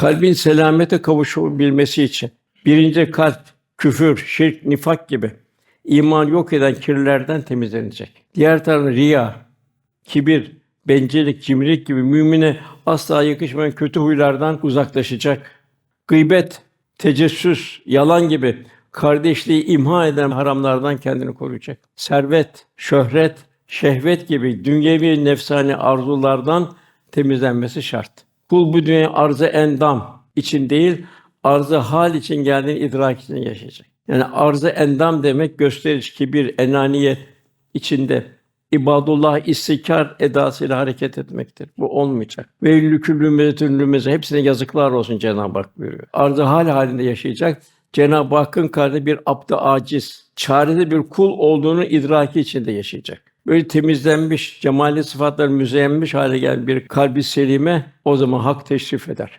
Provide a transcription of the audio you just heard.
Kalbin selamete kavuşabilmesi için birinci kalp küfür, şirk, nifak gibi iman yok eden kirlerden temizlenecek. Diğer taraftan riya, kibir, bencillik, cimrilik gibi mümine asla yakışmayan kötü huylardan uzaklaşacak. Gıybet, tecessüs, yalan gibi kardeşliği imha eden haramlardan kendini koruyacak. Servet, şöhret, şehvet gibi dünyevi nefsani arzulardan temizlenmesi şart. Kul bu dünya arzı endam için değil, arzı hal için geldiğini idrak için yaşayacak. Yani arzı endam demek gösteriş, kibir, enaniyet içinde ibadullah istikar edasıyla hareket etmektir. Bu olmayacak. Ve lüküllü hepsine yazıklar olsun Cenab-ı Hak buyuruyor. Arzı hal halinde yaşayacak. Cenab-ı Hakk'ın karşısında bir abd aciz, çaresiz bir kul olduğunu idraki içinde yaşayacak. Böyle temizlenmiş, cemali sıfatlar müzeyyenmiş hale gelen bir kalbi selime o zaman hak teşrif eder.